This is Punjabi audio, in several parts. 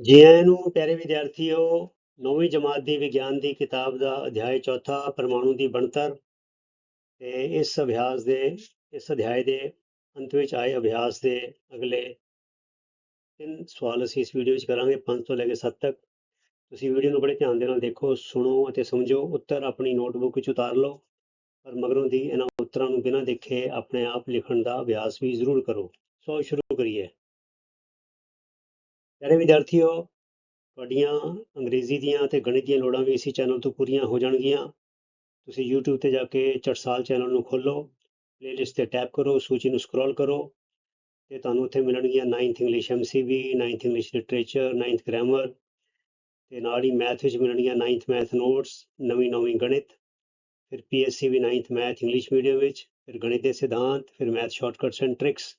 ਜੀ ਆਇਆਂ ਨੂੰ ਪਿਆਰੇ ਵਿਦਿਆਰਥੀਓ, ਨੌਵੀਂ ਜਮਾਤ ਦੀ ਵਿਗਿਆਨ ਦੀ ਕਿਤਾਬ ਦਾ ਅਧਿਆਇ ਚੌਥਾ ਪਰਮਾਣੂ ਦੀ ਬਣਤਰ ਤੇ ਇਸ ਅਭਿਆਸ ਦੇ, ਇਸ ਅਧਿਆਇ ਦੇ ਅੰਤ ਵਿੱਚ ਆਏ ਅਭਿਆਸ ਦੇ ਅਗਲੇ ਤਿੰਨ ਸਵਾਲ ਅਸੀਂ ਇਸ ਵੀਡੀਓ ਵਿੱਚ ਕਰਾਂਗੇ 5 ਤੋਂ ਲੈ ਕੇ 7 ਤੱਕ। ਤੁਸੀਂ ਵੀਡੀਓ ਨੂੰ ਬੜੇ ਧਿਆਨ ਦੇ ਨਾਲ ਦੇਖੋ, ਸੁਣੋ ਅਤੇ ਸਮਝੋ, ਉੱਤਰ ਆਪਣੀ ਨੋਟਬੁੱਕ ਵਿੱਚ ਉਤਾਰ ਲਓ, ਪਰ ਮਗਰੋਂ ਦੀ ਇਹਨਾਂ ਉੱਤਰਾਂ ਨੂੰ ਬਿਨਾਂ ਦੇਖੇ ਆਪਣੇ ਆਪ ਲਿਖਣ ਦਾ ਅਭਿਆਸ ਵੀ ਜ਼ਰੂਰ ਕਰੋ। ਸੋ ਸ਼ੁਰੂ ਕਰੀਏ। ਪਿਆਰੇ ਵਿਦਿਆਰਥੀਓ ਤੁਹਾਡੀਆਂ ਅੰਗਰੇਜ਼ੀ ਦੀਆਂ ਅਤੇ ਗਣਿਤ ਦੀਆਂ ਲੋੜਾਂ ਵੀ ਇਸੇ ਚੈਨਲ ਤੋਂ ਪੂਰੀਆਂ ਹੋ ਜਾਣਗੀਆਂ। ਤੁਸੀਂ YouTube ਤੇ ਜਾ ਕੇ ਚਟਸਾਲ ਚੈਨਲ ਨੂੰ ਖੋਲੋ ਪਲੇਲਿਸਟ ਤੇ ਟੈਪ ਕਰੋ, ਸੂਚੀ ਨੂੰ ਸਕਰੋਲ ਕਰੋ ਤੇ ਤੁਹਾਨੂੰ ਉੱਥੇ ਮਿਲਣਗੀਆਂ 9th English MCB 9th English literature 9th grammar ਤੇ ਨਾਲ ਹੀ ਮੈਥ ਵਿੱਚ ਮਿਲਣਗੀਆਂ 9th ਮੈਥ ਨੋਟਸ ਨਵੀਂ ਨਵੀਂ ਗਣਿਤ, ਫਿਰ PSC ਵੀ 9th ਮੈਥ ਇੰਗਲਿਸ਼ ਮੀਡੀਅਮ ਵਿੱਚ, ਫਿਰ ਗਣਿਤ ਦੇ ਸਿਧਾਂਤ, ਫਿਰ ਮੈਥ ਸ਼ਾਰਟਕਟਸ ਐਂਡ ਟ੍ਰਿਕਸ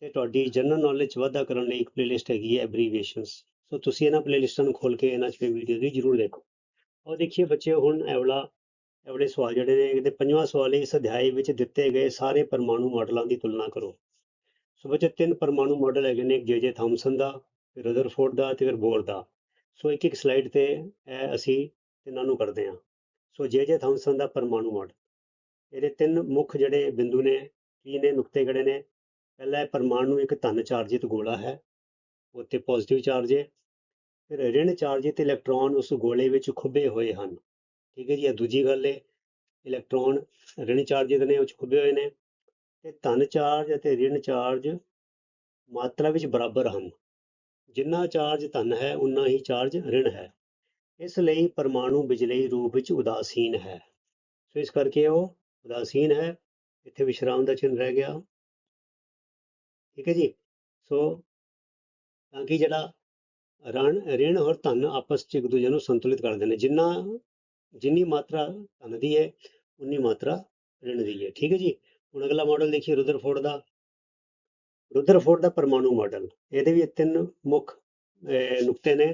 ਤੇ ਤੁਹਾਡੀ ਜਨਰਲ ਨੌਲੇਜ 'ਚ ਵਾਧਾ ਕਰਨ ਲਈ ਇੱਕ ਪਲੇਲਿਸਟ ਹੈਗੀ ਹੈ ਐਬਰੀਵੀਏਸ਼ਨਸ ਸੋ ਤੁਸੀਂ ਇਹਨਾਂ ਪਲੇਲਿਸਟਾਂ ਨੂੰ ਖੋਲ ਕੇ ਇਹਨਾਂ 'ਚ ਵੀਡੀਓ ਵੀ ਜ਼ਰੂਰ ਦੇਖੋ। ਔਰ ਦੇਖੀਏ ਬੱਚੇ ਹੁਣ ਐਵਲਾ ਵਾਲਾ, ਇਹ ਸਵਾਲ ਜਿਹੜੇ ਨੇ, ਇਹਦੇ ਪੰਜਵਾਂ ਸਵਾਲ ਹੈ ਇਸ ਅਧਿਆਇ ਵਿੱਚ ਦਿੱਤੇ ਗਏ ਸਾਰੇ ਪਰਮਾਣੂ ਮਾਡਲਾਂ ਦੀ ਤੁਲਨਾ ਕਰੋ। ਸੋ ਬੱਚੇ ਤਿੰਨ ਪਰਮਾਣੂ ਮਾਡਲ ਹੈਗੇ ਨੇ, ਇੱਕ ਜੇ ਜੇ ਥਾਮਸਨ ਦਾ, ਫਿਰ ਰਦਰਫੋਰਡ ਦਾ ਤੇ ਫਿਰ ਬੋਰ ਦਾ। ਸੋ ਇੱਕ ਇੱਕ ਸਲਾਈਡ ਤੇ ਇਹ ਅਸੀਂ ਤਿੰਨਾਂ ਨੂੰ ਕਰਦੇ ਹਾਂ। ਸੋ ਜੇ ਜੇ ਥਾਮਸਨ ਦਾ ਪਰਮਾਣੂ ਮਾਡਲ। ਇਹਦੇ ਤਿੰਨ ਮੁੱਖ ਜਿਹੜੇ ਬਿੰਦੂ ਨੇ, ਕੀ ਨੇ, ਨੁਕਤੇ ਕਿਹੜੇ ਨੇ? ਪਹਿਲਾ ਹੈ ਪਰਮਾਣੂ ਇੱਕ ਧਨ ਚਾਰਜਿਤ ਗੋਲਾ ਹੈ ਉੱਤੇ ਪੋਜ਼ਿਟਿਵ ਚਾਰਜ ਹੈ, ਫਿਰ ਰਿਣ ਚਾਰਜਿਤ ਇਲੈਕਟ੍ਰੋਨ ਉਸ ਗੋਲੇ ਵਿੱਚ ਖੁੱਬੇ ਹੋਏ ਹਨ, ਠੀਕ ਹੈ ਜੀ, ਇਹ ਦੂਜੀ ਗੱਲ ਹੈ ਇਲੈਕਟ੍ਰੋਨ ਰਿਣ ਚਾਰਜਿਤ ਨੇ, ਉਹ 'ਚ ਖੁੱਬੇ ਹੋਏ ਨੇ, ਤੇ ਧਨ ਚਾਰਜ ਅਤੇ ਰਿਣ ਚਾਰਜ ਮਾਤਰਾ ਵਿੱਚ ਬਰਾਬਰ ਹਨ, ਜਿੰਨਾ ਚਾਰਜ ਧਨ ਹੈ ਉਨਾ ਹੀ ਚਾਰਜ ਰਿਣ ਹੈ, ਇਸ ਲਈ ਪਰਮਾਣੂ ਬਿਜਲਈ ਰੂਪ ਵਿੱਚ ਉਦਾਸੀਨ ਹੈ, ਸੋ ਇਸ ਕਰਕੇ ਉਹ ਉਦਾਸੀਨ ਹੈ, ਇੱਥੇ ਵਿਸ਼ਰਾਮ ਦਾ ਚਿੰਨ੍ਹ ਰਹਿ ਗਿਆ। ਠੀਕ ਹੈ ਜੀ? ਸੋ ਤਾਂ ਕਿ ਜਿਹੜਾ ਰਣ, ਰਿਣ ਔਰ ਧਨ ਆਪਸ 'ਚ ਇੱਕ ਦੂਜੇ ਨੂੰ ਸੰਤੁਲਿਤ ਕਰਦੇ ਨੇ ਜਿੰਨਾ, ਜਿੰਨੀ ਮਾਤਰਾ ਧਨ ਦੀ ਹੈ, ਉਨੀ ਮਾਤਰਾ ਰਿਣ ਦੀ ਹੈ, ਠੀਕ ਹੈ ਜੀ? ਹੁਣ ਅਗਲਾ ਮਾਡਲ ਦੇਖੀਏ ਰੁਦਰਫੋਰਡ ਦਾ। ਰੁਦਰਫੋਰਡ ਦਾ ਪਰਮਾਣੂ ਮਾਡਲ ਇਹਦੇ ਵੀ ਤਿੰਨ ਮੁੱਖ ਨੁਕਤੇ ਨੇ।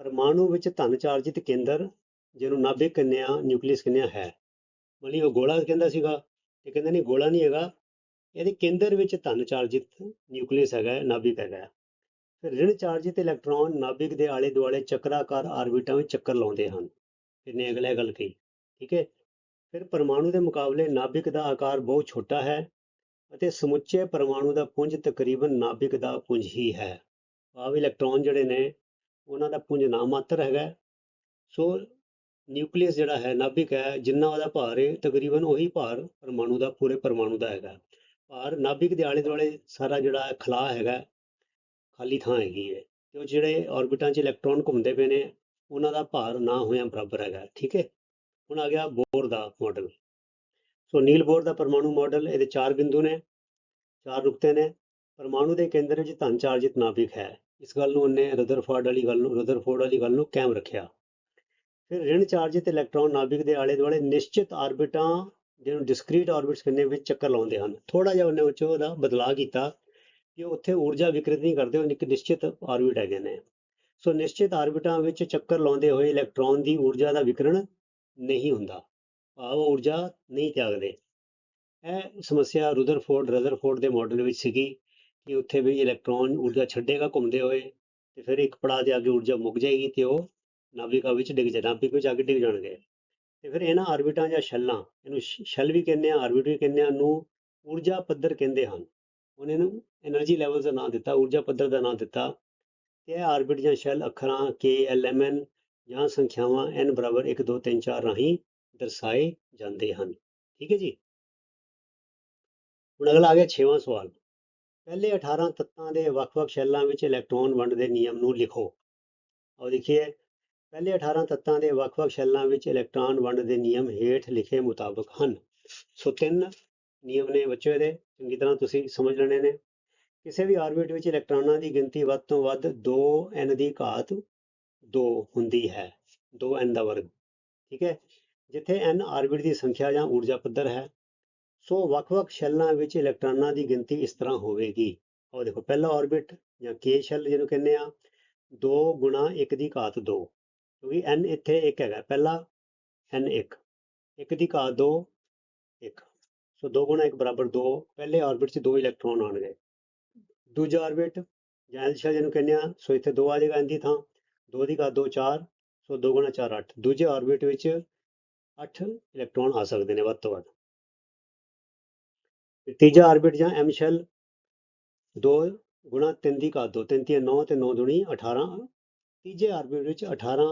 ਪਰਮਾਣੂ ਵਿੱਚ ਧਨ ਚਾਰਜਿਤ ਕੇਂਦਰ, ਜਿਹਨੂੰ ਨਾਭੇ ਕਹਿੰਦੇ ਨਿਊਕਲੀਅਸ ਕਹਿੰਦੇ ਹੈ। ਮਤਲਬ ਉਹ ਗੋਲਾ ਕਹਿੰਦਾ ਸੀਗਾ ਤੇ ਕਹਿੰਦੇ ਨਹੀਂ, ਗੋਲਾ ਨਹੀਂ ਹੈਗਾ ਇਹਦੇ ਕੇਂਦਰ ਵਿੱਚ ਧਨ ਚਾਰਜਿਤ ਨਿਊਕਲੀਅਸ ਹੈਗਾ, ਨਾਭਿਕ ਹੈਗਾ ਫਿਰ ਰਿਣ ਚਾਰਜਿਤ ਇਲੈਕਟ੍ਰੋਨ ਨਾਭਿਕ ਦੇ ਆਲੇ ਦੁਆਲੇ ਚੱਕਰਾਕਾਰ ਆਰਬਿਟਾਂ ਵਿੱਚ ਚੱਕਰ ਲਾਉਂਦੇ ਹਨ। ਇਹਨੇ ਅਗਲੇ ਗੱਲ ਕਹੀ, ਠੀਕ ਹੈ? ਫਿਰ ਪਰਮਾਣੂ ਦੇ ਮੁਕਾਬਲੇ ਨਾਭਿਕ ਦਾ ਆਕਾਰ ਬਹੁਤ ਛੋਟਾ ਹੈ ਅਤੇ ਸਮੁੱਚੇ ਪਰਮਾਣੂ ਦਾ ਪੁੰਜ ਤਕਰੀਬਨ ਨਾਭਿਕ ਦਾ ਪੁੰਜ ਹੀ ਹੈ। ਭਾਵ ਇਲੈਕਟ੍ਰੋਨ ਜਿਹੜੇ ਨੇ, ਉਹਨਾਂ ਦਾ ਪੁੰਜ ਨਾ ਮਾਤਰ ਹੈਗਾ। ਸੋ ਨਿਊਕਲੀਅਸ ਜਿਹੜਾ ਹੈ, ਨਾਭਿਕ ਹੈ, ਜਿੰਨਾ ਉਹਦਾ ਭਾਰ ਹੈ, ਤਕਰੀਬਨ ਉਹੀ ਭਾਰ ਪਰਮਾਣੂ ਦਾ, ਪੂਰੇ ਪਰਮਾਣੂ ਦਾ ਹੈਗਾ। ਭਾਰ, ਨਾਭਿਕ ਦੇ ਆਲੇ ਦੁਆਲੇ ਸਾਰਾ ਜਿਹੜਾ ਖਲਾ ਹੈਗਾ, ਖਾਲੀ ਥਾਂ ਹੈਗੀ ਹੈ। ਤੇ ਉਹ ਜਿਹੜੇ ਆਰਬਿਟਾਂ 'ਚ ਇਲੈਕਟ੍ਰੋਨ ਘੁੰਮਦੇ ਪਏ ਨੇ, ਉਹਨਾਂ ਦਾ ਭਾਰ ਨਾ ਹੋਇਆ ਬਰਾਬਰ ਹੈਗਾ, ਠੀਕ ਹੈ? ਹੁਣ ਆ ਗਿਆ ਬੋਰ ਦਾ ਮਾਡਲ ਸੋ ਨੀਲ ਬੋਰ ਦਾ ਪਰਮਾਣੂ ਮਾਡਲ ਇਹਦੇ ਚਾਰ ਬਿੰਦੂ ਨੇ, ਚਾਰ ਨੁਕਤੇ ਨੇ। ਪਰਮਾਣੂ ਦੇ ਕੇਂਦਰ ਵਿੱਚ ਧਨ ਚਾਰਜਿਤ ਨਾਭਿਕ ਹੈ। ਇਸ ਗੱਲ ਨੂੰ ਉਹਨੇ ਰਦਰਫੋਰਡ ਵਾਲੀ ਗੱਲ ਨੂੰ, ਰਦਰਫੋਰਡ ਵਾਲੀ ਗੱਲ ਨੂੰ ਕਾਇਮ ਰੱਖਿਆ। ਫਿਰ ਰਿਣ ਚਾਰਜਿਤ ਇਲੈਕਟ੍ਰੋਨ ਨਾਭਿਕ ਦੇ ਆਲੇ ਦੁਆਲੇ ਨਿਸ਼ਚਿਤ ਆਰਬਿਟਾਂ ਜਿਹਨੂੰ ਡਿਸਕ੍ਰੀਟ ਆਰਬਿਟਸ ਕਹਿੰਦੇ ਵਿੱਚ ਚੱਕਰ ਲਾਉਂਦੇ ਹਨ। ਥੋੜਾ ਜਿਹਾ ਉਹਨੇ ਉਹ ਉਹਦਾ ਬਦਲਾਅ ਕੀਤਾ ਕਿ ਉੱਥੇ ਊਰਜਾ ਵਿਕਰਿਤ ਨਹੀਂ ਕਰਦੇ ਉਹ ਇੱਕ ਨਿਸ਼ਚਿਤ ਆਰਬਿਟ ਹੈਗੇ ਨੇ। ਸੋ ਨਿਸ਼ਚਿਤ ਆਰਬਿਟਾਂ ਵਿੱਚ ਚੱਕਰ ਲਾਉਂਦੇ ਹੋਏ ਇਲੈਕਟ੍ਰੋਨ ਦੀ ਊਰਜਾ ਦਾ ਵਿਕਰਣ ਨਹੀਂ ਹੁੰਦਾ। ਭਾਵ ਊਰਜਾ ਨਹੀਂ ਤਿਆਗਦੇ। ਇਹ ਸਮੱਸਿਆ ਰੁਦਰਫੋਰਡ, ਰਦਰਫੋਰਡ ਦੇ ਮਾਡਲ ਵਿੱਚ ਸੀਗੀ ਕਿ ਉੱਥੇ ਵੀ ਇਲੈਕਟ੍ਰੋਨ ਊਰਜਾ ਛੱਡੇਗਾ ਘੁੰਮਦੇ ਹੋਏ ਤੇ ਫਿਰ ਇੱਕ ਪੜਾਅ ਦੇ ਅੱਗੇ ਊਰਜਾ ਮੁੱਕ ਜਾਏਗੀ ਤੇ ਉਹ ਨਾਭਿਕਾ ਵਿੱਚ ਡਿੱਗ ਜਾ ਨਾਭਿਕ ਵਿੱਚ ਆ ਕੇ ਡਿੱਗ ਜਾਣਗੇ। ਤੇ ਫਿਰ ਇਹਨਾਂ ਆਰਬਿਟਾਂ ਜਾਂ ਛੱਲਾਂ, ਇਹਨੂੰ ਛੱਲ ਵੀ ਕਹਿੰਦੇ ਆ, ਆਰਬਿਟ ਵੀ ਕਹਿੰਦੇ ਆ, ਨੂੰ ਊਰਜਾ ਪੱਧਰ ਕਹਿੰਦੇ ਹਨ। ਉਹਨਾਂ ਨੂੰ એનર્ਜੀ ਲੈਵਲ ਦਾ ਨਾਮ ਦਿੱਤਾ, ਊਰਜਾ ਪੱਧਰ ਦਾ ਨਾਮ ਦਿੱਤਾ। ਤੇ ਇਹ ਆਰਬਿਟ ਜਾਂ ਛੱਲ ਅੱਖਰਾਂ ਕੇ ਐਲ ਐਮ ਐਨ ਜਾਂ ਸੰਖਿਆਵਾਂ n 1 2 3 4 ਰਾਹੀਂ ਦਰਸਾਏ ਜਾਂਦੇ ਹਨ। ਠੀਕ ਹੈ ਜੀ? ਹੁਣ ਅਗਲਾ ਆ ਗਿਆ 6ਵਾਂ ਸਵਾਲ। ਪਹਿਲੇ 18 ਤੱਤਾਂ ਦੇ ਵੱਖ-ਵੱਖ ਸ਼ੈਲਾਂ ਵਿੱਚ ਇਲੈਕਟ੍ਰੋਨ ਵੰਡ ਦੇ ਨਿਯਮ ਨੂੰ ਲਿਖੋ। ਆਓ ਦੇਖੀਏ। ਪਹਿਲੇ 18 ਤੱਤਾਂ ਦੇ ਵੱਖ-ਵੱਖ ਸ਼ੈਲਾਂ ਵਿੱਚ ਇਲੈਕਟ੍ਰੋਨ ਵੰਡ ਦੇ ਨਿਯਮ ਹੇਠ ਲਿਖੇ ਮੁਤਾਬਕ ਹਨ। ਸੋ ਤਿੰਨ ਨਿਯਮ ਨੇ ਬੱਚਿਓ ਇਹਦੇ, ਚੰਗੀ ਤਰ੍ਹਾਂ ਤੁਸੀਂ ਸਮਝ ਲੈਣੇ ਨੇ। ਕਿਸੇ ਵੀ ਆਰਬਿਟ ਵਿੱਚ ਇਲੈਕਟ੍ਰੋਨਾਂ ਦੀ ਗਿਣਤੀ ਵੱਧ ਤੋਂ ਵੱਧ 2n ਦੀ ਘਾਤ 2 ਹੁੰਦੀ ਹੈ 2n ਦਾ ਵਰਗ, ਠੀਕ ਹੈ? ਜਿੱਥੇ n ਆਰਬਿਟ ਦੀ ਸੰਖਿਆ ਜਾਂ ਊਰਜਾ ਪੱਧਰ ਹੈ। ਸੋ ਵੱਖ-ਵੱਖ ਸ਼ੈਲਾਂ ਵਿੱਚ ਇਲੈਕਟ੍ਰੋਨਾਂ ਦੀ ਗਿਣਤੀ ਇਸ ਤਰ੍ਹਾਂ ਹੋਵੇਗੀ। ਉਹ ਦੇਖੋ, ਪਹਿਲਾ ਆਰਬਿਟ ਜਾਂ k ਸ਼ੈਲ ਜਿਹਨੂੰ ਕਹਿੰਦੇ ਆ 2 ਗੁਣਾ 1 ਦੀ ਘਾਤ 2 ਕਿਉਂਕਿ n ਇੱਥੇ 1 ਹੈਗਾ, ਪਹਿਲਾ n 1 1 ਦੀ ਘਾਤ 2 1 ਸੋ 2 ਗੁਣਾ 1 ਬਰਾਬਰ 2 ਪਹਿਲੇ ਆਰਬਿਟ 'ਚ ਦੋ ਇਲੈਕਟ੍ਰੋਨ ਆਉਣਗੇ। ਦੂਜਾ ਆਰਬਿਟ ਜਾਂ ਐਲ ਸ਼ੈਲ ਜਿਹਨੂੰ ਕਹਿੰਦੇ ਆ ਸੋ ਇੱਥੇ 2 ਆ ਜਾਏਗਾ ਇਹਦੀ ਥਾਂ 2 ਦੀ ਘਾਤ 2 4 ਸੋ 2 ਗੁਣਾ 4 8 ਦੂਜੇ ਆਰਬਿਟ ਵਿੱਚ 8 ਇਲੈਕਟ੍ਰੋਨ ਆ ਸਕਦੇ ਨੇ ਵੱਧ ਤੋਂ ਵੱਧ। ਤੀਜਾ ਆਰਬਿਟ ਜਾਂ ਐਮ ਸ਼ੈਲ 2 ਗੁਣਾ 3 ਦੀ ਘਾਤ 2 3 3 9 ਤੇ 9 ਦੁਣੀ 18 ਤੀਜੇ ਆਰਬਿਟ ਵਿੱਚ 18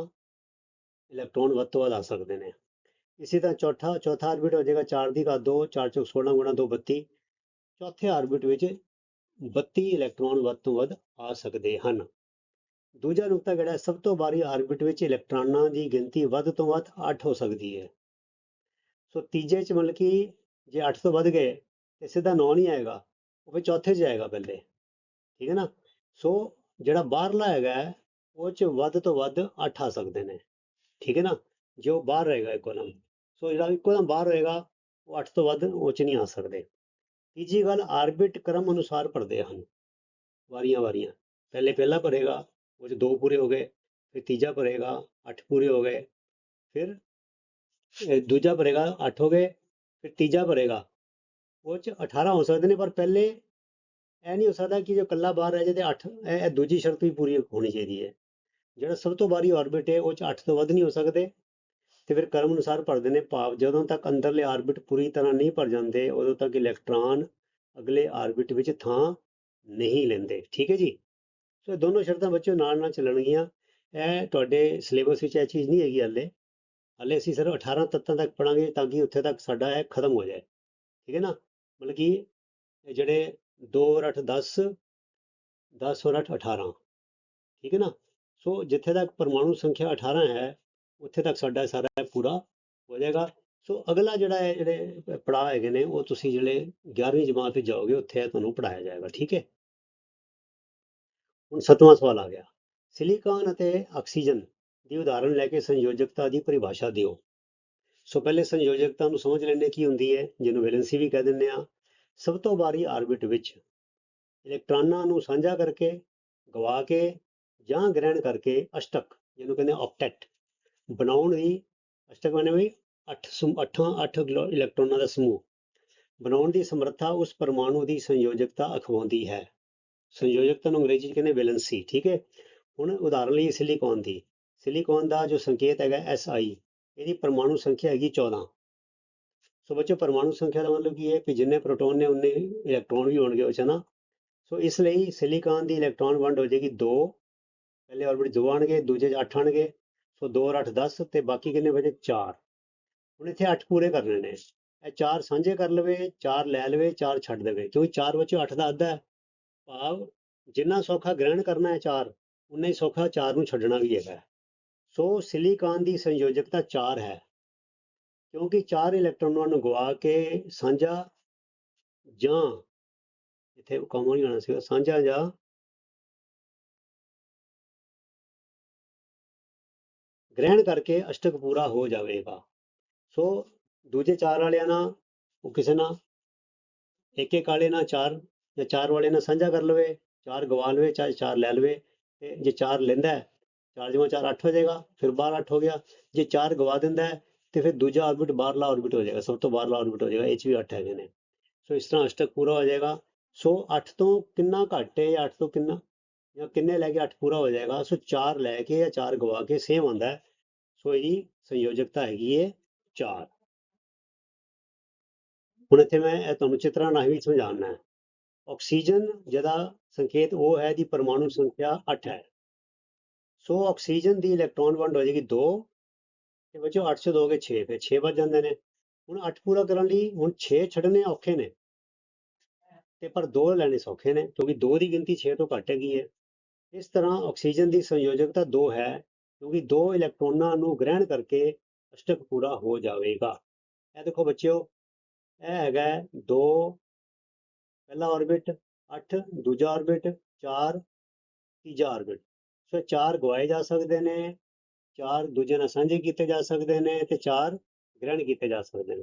ਇਲੈਕਟ੍ਰੋਨ ਵੱਧ ਤੋਂ ਵੱਧ ਆ ਸਕਦੇ ਨੇ। ਇਸੇ ਤਰ੍ਹਾਂ ਚੌਥਾ ਚੌਥਾ ਆਰਬਿਟ ਹੋ ਜਾਏਗਾ 4 ਦੀ ਘਾਤ 2 4 ਚੌਕ 16 ਗੁਣਾ 2 32 ਚੌਥੇ ਆਰਬਿਟ ਵਿੱਚ 32 ਇਲੈਕਟ੍ਰੋਨ ਵੱਧ ਤੋਂ ਵੱਧ ਆ ਸਕਦੇ ਹਨ। ਦੂਜਾ ਨੁਕਤਾ ਜਿਹੜਾ ਸਭ ਤੋਂ ਬਾਰੀ ਆਰਬਿਟ ਵਿੱਚ ਇਲੈਕਟ੍ਰੋਨਾਂ ਦੀ ਗਿਣਤੀ ਵੱਧ ਤੋਂ ਵੱਧ 8 ਹੋ ਸਕਦੀ ਹੈ। ਸੋ ਤੀਜੇ ਚ ਮਤਲਬ ਕਿ ਜੇ 8 ਤੋਂ ਵੱਧ ਗਏ ਤੇ ਸਿੱਧਾ 9 ਨਹੀਂ ਆਏਗਾ ਉਹ ਫਿਰ ਚੌਥੇ 'ਚ ਆਏਗਾ ਪਹਿਲੇ। ਠੀਕ ਹੈ ਨਾ? ਸੋ ਜਿਹੜਾ ਬਾਹਰਲਾ ਹੈਗਾ ਹੈ, ਉਹ ਚ ਵੱਧ ਤੋਂ ਵੱਧ 8 ਆ ਸਕਦੇ ਨੇ। ਠੀਕ ਹੈ ਨਾ? ਜੇ ਉਹ ਬਾਹਰ ਰਹੇਗਾ ਇਕੋਨਮ ਸੋ ਜਿਹੜਾ ਇੱਕੋਦਮ ਬਾਹਰ ਹੋਏਗਾ ਉਹ 8 ਤੋਂ ਵੱਧ ਉਹ ਚ ਨਹੀਂ ਆ ਸਕਦੇ। ਤੀਜੀ ਗੱਲ, ਆਰਬਿਟ ਕ੍ਰਮ ਅਨੁਸਾਰ ਭਰਦੇ ਹਨ। ਵਾਰੀਆਂ ਵਾਰੀਆਂ। ਪਹਿਲੇ ਪਹਿਲਾ ਭਰੇਗਾ, ਉਹ ਚ ਦੋ ਪੂਰੇ ਹੋ ਗਏ, ਫਿਰ ਤੀਜਾ ਭਰੇਗਾ 8 ਪੂਰੇ ਹੋ ਗਏ, ਫਿਰ ਦੂਜਾ ਭਰੇਗਾ 8 ਹੋ ਗਏ, ਫਿਰ ਤੀਜਾ ਭਰੇਗਾ। ਉਹ ਚ 18 ਹੋ ਸਕਦੇ ਨੇ, ਪਰ ਪਹਿਲੇ ਇਹ ਨਹੀਂ ਹੋ ਸਕਦਾ ਕਿ ਜੋ ਕੱਲਾ ਬਾਹਰ ਰਹਿ ਜਾਏ ਤੇ 8 ਇਹ ਇਹ ਦੂਜੀ ਸ਼ਰਤ ਵੀ ਪੂਰੀ ਹੋਣੀ ਚਾਹੀਦੀ ਹੈ। ਜਿਹੜਾ ਸਭ ਤੋਂ ਬਾਰੀ ਆਰਬਿਟ ਹੈ, ਉਹ ਚ 8 ਤੋਂ ਵੱਧ ਨਹੀਂ ਹੋ ਸਕਦੇ। ਤੇ ਫਿਰ ਕਰਮ ਅਨੁਸਾਰ ਭਰਦੇ ਨੇ ਭਾਵ, ਜਦੋਂ ਤੱਕ ਅੰਦਰਲੇ ਆਰਬਿਟ ਪੂਰੀ ਤਰ੍ਹਾਂ ਨਹੀਂ ਭਰ ਜਾਂਦੇ, ਉਦੋਂ ਤੱਕ ਇਲੈਕਟ੍ਰੋਨ ਅਗਲੇ ਆਰਬਿਟ ਵਿੱਚ ਥਾਂ ਨਹੀਂ ਲੈਂਦੇ। ਠੀਕ ਹੈ ਜੀ? ਸੋ ਇਹ ਦੋਨੋਂ ਸ਼ਰਤਾਂ ਬੱਚਿਓ ਨਾਲ ਨਾਲ ਚੱਲਣਗੀਆਂ। ਇਹ ਤੁਹਾਡੇ ਸਿਲੇਬਸ ਵਿੱਚ ਇਹ ਚੀਜ਼ ਨਹੀਂ ਹੈਗੀ ਹਾਲੇ। ਹਾਲੇ ਅਸੀਂ ਸਿਰਫ 18 ਤੱਤਾਂ ਤੱਕ ਪੜਾਂਗੇ ਤਾਂ ਕਿ ਉੱਥੇ ਤੱਕ ਸਾਡਾ ਇਹ ਖਤਮ ਹੋ ਜਾਏ। ਠੀਕ ਹੈ ਨਾ? ਮਤਲਬ ਕਿ ਜਿਹੜੇ 2 ਔਰ 8 10 10 ਔਰ 8 18 ਠੀਕ ਹੈ ਨਾ? ਸੋ ਜਿੱਥੇ ਤੱਕ ਪਰਮਾਣੂ ਸੰਖਿਆ 18 ਹੈ, ਉੱਥੇ ਤੱਕ ਸਾਡਾ ਸਾਰਾ ਪੂਰਾ ਹੋ ਜਾਏਗਾ। ਸੋ ਅਗਲਾ ਜਿਹੜਾ ਹੈ ਜਿਹੜੇ ਪੜਾਅ ਹੈਗੇ ਨੇ, ਉਹ ਤੁਸੀਂ ਜਿਹੜੇ 11ਵੀਂ ਜਮਾਤ ਵਿੱਚ ਜਾਓਗੇ, ਉੱਥੇ ਇਹ ਤੁਹਾਨੂੰ ਪੜਾਇਆ ਜਾਏਗਾ, ਠੀਕ ਹੈ? ਹੁਣ ਸੱਤਵਾਂ ਸਵਾਲ ਆ ਗਿਆ। ਸਿਲੀਕਾਨ ਅਤੇ ਆਕਸੀਜਨ ਦੀ ਉਦਾਹਰਣ ਲੈ ਕੇ ਸੰਯੋਜਕਤਾ ਦੀ ਪਰਿਭਾਸ਼ਾ ਦਿਓ। ਸੋ ਪਹਿਲੇ ਸੰਯੋਜਕਤਾ ਨੂੰ ਸਮਝ ਲੈਣੇ ਕੀ ਹੁੰਦੀ ਹੈ, ਜਿਹਨੂੰ ਵੈਲੈਂਸੀ ਵੀ ਕਹਿ ਦਿੰਦੇ ਆ ਸਭ ਤੋਂ ਬਾਰੀ ਆਰਬਿਟ ਵਿੱਚ ਇਲੈਕਟ੍ਰੋਨਾਂ ਨੂੰ ਸਾਂਝਾ ਕਰਕੇ, ਗਵਾ ਕੇ ਜਾਂ ਗ੍ਰਹਿਣ ਕਰਕੇ ਅਸ਼ਟਕ, ਜਿਹਨੂੰ ਕਹਿੰਦੇ ਆਕਟੈਟ ਬਣਾਉਣ ਦੀ, ਅਸ਼ਟਕ ਬਣੇ ਵੀ 8 ਅੱਠਾਂ 8 ਇਲੈਕਟ੍ਰੋਨਾਂ ਦਾ ਸਮੂਹ। ਬਣਾਉਣ ਦੀ ਸਮਰੱਥਾ ਉਸ ਪਰਮਾਣੂ ਦੀ ਸੰਯੋਜਕਤਾ ਅਖਵਾਉਂਦੀ ਹੈ। ਸੰਯੋਜਕਤਾ ਨੂੰ ਅੰਗਰੇਜ਼ੀ 'ਚ ਕਹਿੰਦੇ ਵੈਲੈਂਸੀ ਠੀਕ ਹੈ? ਹੁਣ ਉਦਾਹਰਨ ਲਈ ਸਿਲੀਕਾਨ ਦੀ। ਸਿਲੀਕਾਨ ਦਾ ਜੋ ਸੰਕੇਤ ਹੈਗਾ Si ਇਹਦੀ ਪਰਮਾਣੂ ਸੰਖਿਆ ਹੈਗੀ 14 ਸੋ ਬੱਚੋ ਪਰਮਾਣੂ ਸੰਖਿਆ ਦਾ ਮਤਲਬ ਕੀ ਹੈ ਕਿ ਜਿੰਨੇ ਪ੍ਰੋਟੋਨ ਨੇ, ਉਨੇ ਇਲੈਕਟ੍ਰੋਨ ਵੀ ਹੋਣਗੇ, ਉਹ 'ਚ ਨਾ? ਸੋ ਇਸ ਲਈ ਸਿਲੀਕਾਨ ਦੀ ਇਲੈਕਟ੍ਰੋਨ ਵੰਡ ਹੋ ਜਾਏਗੀ 2 ਪਹਿਲੇ ਆਰਬਿਟ 2 ਆਣਗੇ ਦੂਜੇ 'ਚ 8 ਆਣਗੇ ਸੋ 2 ਔਰ 8 10 ਤੇ ਬਾਕੀ ਕਿੰਨੇ ਬਚੇ 4 ਹੁਣ ਇੱਥੇ 8 ਪੂਰੇ ਕਰਨੇ ਨੇ। ਇਹ 4 ਸਾਂਝੇ ਕਰ ਲਵੇ 4 ਲੈ ਲਵੇ 4 ਛੱਡ ਦੇਵੇ, ਕਿਉਂਕਿ 4 ਵਿੱਚੋਂ 8 ਦਾ ਅੱਧਾ ਹੈ। ਭਾਵ ਜਿੰਨਾ ਸੌਖਾ ਗ੍ਰਹਿਣ ਕਰਨਾ ਹੈ 4 ਉਨਾ ਹੀ ਸੌਖਾ 4 ਨੂੰ ਛੱਡਣਾ ਵੀ ਹੈਗਾ। ਸੋ ਸਿਲੀਕਾਨ ਦੀ ਸੰਯੋਜਕਤਾ 4 ਹੈ। ਕਿਉਂਕਿ 4 ਇਲੈਕਟ੍ਰੋਨਾਂ ਨੂੰ ਗਵਾ ਕੇ ਸਾਂਝਾ ਜਾਂ, ਇੱਥੇ ਕਾਮਨ ਹੀ ਆਣਾ ਸੀਗਾ, ਸਾਂਝਾ ਜਾਂ ਗ੍ਰਹਿਣ ਕਰਕੇ ਅਸ਼ਟਕ ਪੂਰਾ ਹੋ ਜਾਵੇਗਾ। ਸੋ ਦੂਜੇ ਚਾਰ ਵਾਲਿਆਂ ਨਾਲ ਉਹ ਕਿਸੇ ਨਾਲ, ਇੱਕ ਇੱਕ ਵਾਲੇ ਨਾਲ ਚਾਰ ਜਾਂ ਚਾਰ ਵਾਲੇ ਨਾਲ ਸਾਂਝਾ ਕਰ ਲਵੇ, ਚਾਰ ਗਵਾ ਲਵੇ, ਚਾਹੇ ਚਾਰ ਲੈ ਲਵੇ, ਤੇ ਜੇ ਚਾਰ ਲੈਂਦਾ ਹੈ, ਚਾਰ ਜਮਾ ਚਾਰ 8 ਹੋ ਜਾਏਗਾ, ਫਿਰ ਬਾਹਰ 8 ਹੋ ਗਿਆ, ਜੇ ਚਾਰ ਗਵਾ ਦਿੰਦਾ ਹੈ, ਤੇ ਫਿਰ ਦੂਜਾ ਆਰਬਿਟ ਬਾਹਰਲਾ ਆਰਬਿਟ ਹੋ ਜਾਏਗਾ, ਸਭ ਤੋਂ ਬਾਹਰਲਾ ਆਰਬਿਟ ਹੋ ਜਾਏਗਾ, ਇਹ 'ਚ ਵੀ 8 ਹੈਗੇ ਨੇ। ਸੋ ਇਸ ਤਰ੍ਹਾਂ ਅਸ਼ਟਕ ਪੂਰਾ ਹੋ ਜਾਏਗਾ। ਸੋ 8 ਤੋਂ ਕਿੰਨਾ ਘੱਟ ਹੈ ਜਾਂ 8 ਤੋਂ ਕਿੰਨਾ? ਜਾਂ ਕਿੰਨੇ ਲੈ ਕੇ 8 ਪੂਰਾ ਹੋ ਜਾਏਗਾ, ਸੋ 4 ਲੈ ਕੇ ਜਾਂ 4 ਗਵਾ ਕੇ ਸੇਮ ਆਉਂਦਾ ਹੈ। ਸੋ ਇਹਦੀ ਸੰਯੋਜਕਤਾ ਹੈਗੀ ਹੈ 4 ਹੁਣ ਇੱਥੇ ਮੈਂ ਇਹ ਤੁਹਾਨੂੰ ਚਿੱਤਰਾਂ ਨਾਲ ਵੀ ਸਮਝਾਉਣਾ ਹੈ। ਆਕਸੀਜਨ ਜਿਹਦਾ ਸੰਕੇਤ ਉਹ ਹੈ ਦੀ ਪਰਮਾਣੂ ਸੰਖਿਆ 8 ਹੈ। ਸੋ ਆਕਸੀਜਨ ਦੀ ਇਲੈਕਟ੍ਰੋਨ ਵੰਡ ਹੋ ਜਾਏਗੀ 2 ਤੇ ਬੱਚੋ 8 ਚ 2 ਕੇ 6 ਫਿਰ 6 ਵੱਜ ਜਾਂਦੇ ਨੇ। ਹੁਣ 8 ਪੂਰਾ ਕਰਨ ਲਈ ਹੁਣ 6 ਛੱਡਣੇ ਔਖੇ ਨੇ। ਤੇ ਪਰ 2 ਲੈਣੇ ਸੌਖੇ ਨੇ, ਕਿਉਂਕਿ 2 ਦੀ ਗਿਣਤੀ 6 ਤੋਂ ਘੱਟ ਹੈਗੀ ਹੈ ਇਸ ਤਰ੍ਹਾਂ ਆਕਸੀਜਨ ਦੀ ਸੰਯੋਜਕਤਾ 2 ਹੈ, ਕਿਉਂਕਿ 2 ਇਲੈਕਟ੍ਰੋਨਾਂ ਨੂੰ ਗ੍ਰਹਿਣ ਕਰਕੇ ਅਸ਼ਟਕ ਪੂਰਾ ਹੋ ਜਾਵੇਗਾ। ਇਹ ਦੇਖੋ ਬੱਚਿਓ, ਇਹ ਹੈਗਾ 2 ਪਹਿਲਾ ਆਰਬਿਟ 8 ਦੂਜਾ ਆਰਬਿਟ 4 ਤੀਜਾ ਆਰਬਿਟ ਸੋ ਚਾਰ ਗਵਾਏ ਜਾ ਸਕਦੇ ਨੇ, ਚਾਰ ਦੂਜੇ ਨਾਲ ਸਾਂਝੇ ਕੀਤੇ ਜਾ ਸਕਦੇ ਨੇ ਤੇ ਚਾਰ ਗ੍ਰਹਿਣ ਕੀਤੇ ਜਾ ਸਕਦੇ ਨੇ।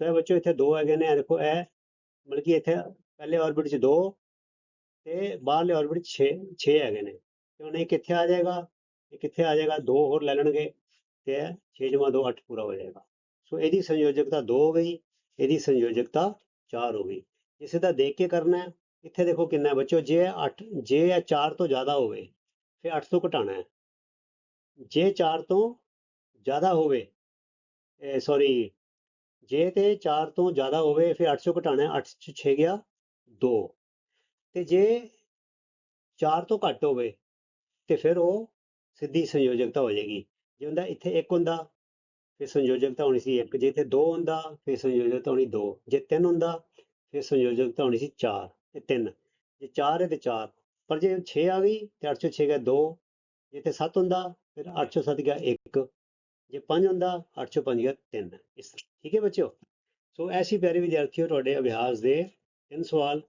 ਸੋ ਇਹ ਬੱਚੋ ਇੱਥੇ ਦੋ ਹੈਗੇ ਨੇ, ਇਹ ਦੇਖੋ ਇਹ ਮਤਲਬ ਕਿ ਇੱਥੇ ਪਹਿਲੇ ਆਰਬਿਟ 'ਚ ਦੋ ਤੇ ਬਾਹਰਲੇ ਆਰਬਿਟ 'ਚ 6 6 ਹੈਗੇ ਨੇ। ਤੇ ਹੁਣ ਇਹ ਕਿੱਥੇ ਆ ਜਾਏਗਾ? ਇਹ ਕਿੱਥੇ ਆ ਜਾਏਗਾ? ਦੋ ਹੋਰ ਲੈ ਲੈਣਗੇ। ਤੇ 6 ਜਮਾ 2 8 ਪੂਰਾ ਹੋ ਜਾਏਗਾ। ਸੋ ਇਹਦੀ ਸੰਯੋਜਕਤਾ 2 ਹੋ ਗਈ। ਇਹਦੀ ਸੰਯੋਜਕਤਾ 4 ਹੋ ਗਈ। ਇਸੇ ਦਾ ਦੇਖ ਕੇ ਕਰਨਾ ਹੈ। ਇੱਥੇ ਦੇਖੋ ਕਿੰਨਾ ਹੈ ਬੱਚੋ। ਜੇ 8 ਜੇ ਇਹ 4 ਤੋਂ ਜ਼ਿਆਦਾ ਹੋਵੇ, ਫਿਰ 8 ਤੋਂ ਘਟਾਉਣਾ ਹੈ। ਜੇ 4 ਤੋਂ ਜ਼ਿਆਦਾ ਹੋਵੇ ਸੌਰੀ ਜੇ ਤੇ 4 ਤੋਂ ਜ਼ਿਆਦਾ ਹੋਵੇ, ਫਿਰ 800 ਘਟਾਉਣਾ ਹੈ। 8 ਚ 6 ਗਿਆ 2 ਤੇ ਜੇ 4 ਤੋਂ ਘੱਟ ਹੋਵੇ, ਤੇ ਫਿਰ ਉਹ ਸਿੱਧੀ ਸੰਯੋਜਕਤਾ ਹੋ ਜਾਏਗੀ। ਜੇ ਹੁੰਦਾ ਇੱਥੇ 1 ਹੁੰਦਾ, ਫਿਰ ਸੰਯੋਜਕਤਾ ਹੋਣੀ ਸੀ 1 ਜੇ ਇੱਥੇ 2 ਹੁੰਦਾ, ਫਿਰ ਸੰਯੋਜਕਤਾ ਹੋਣੀ 2 ਜੇ 3 ਹੁੰਦਾ, ਫਿਰ ਸੰਯੋਜਕਤਾ ਹੋਣੀ ਸੀ 4 ਤੇ 3 ਜੇ 4 ਹੈ ਤੇ 4 ਪਰ ਜੇ 6 ਆ ਗਈ ਤੇ 8 ਚੋਂ 6 ਗਿਆ 2 ਜੇ ਤੇ 7 ਹੁੰਦਾ, ਫਿਰ 8 ਚੋਂ 7 ਗਿਆ 1 ਜੇ 5 ਹੁੰਦਾ 8 ਚੋਂ 5 ਗਿਆ 3 ਇਸ ਠੀਕ ਹੈ ਬੱਚਿਓ? ਸੋ ਐਸੀ ਪਿਆਰੇ ਵਿਦਿਆਰਥੀਓ, ਤੁਹਾਡੇ ਅਭਿਆਸ ਦੇ ਤਿੰਨ ਸਵਾਲ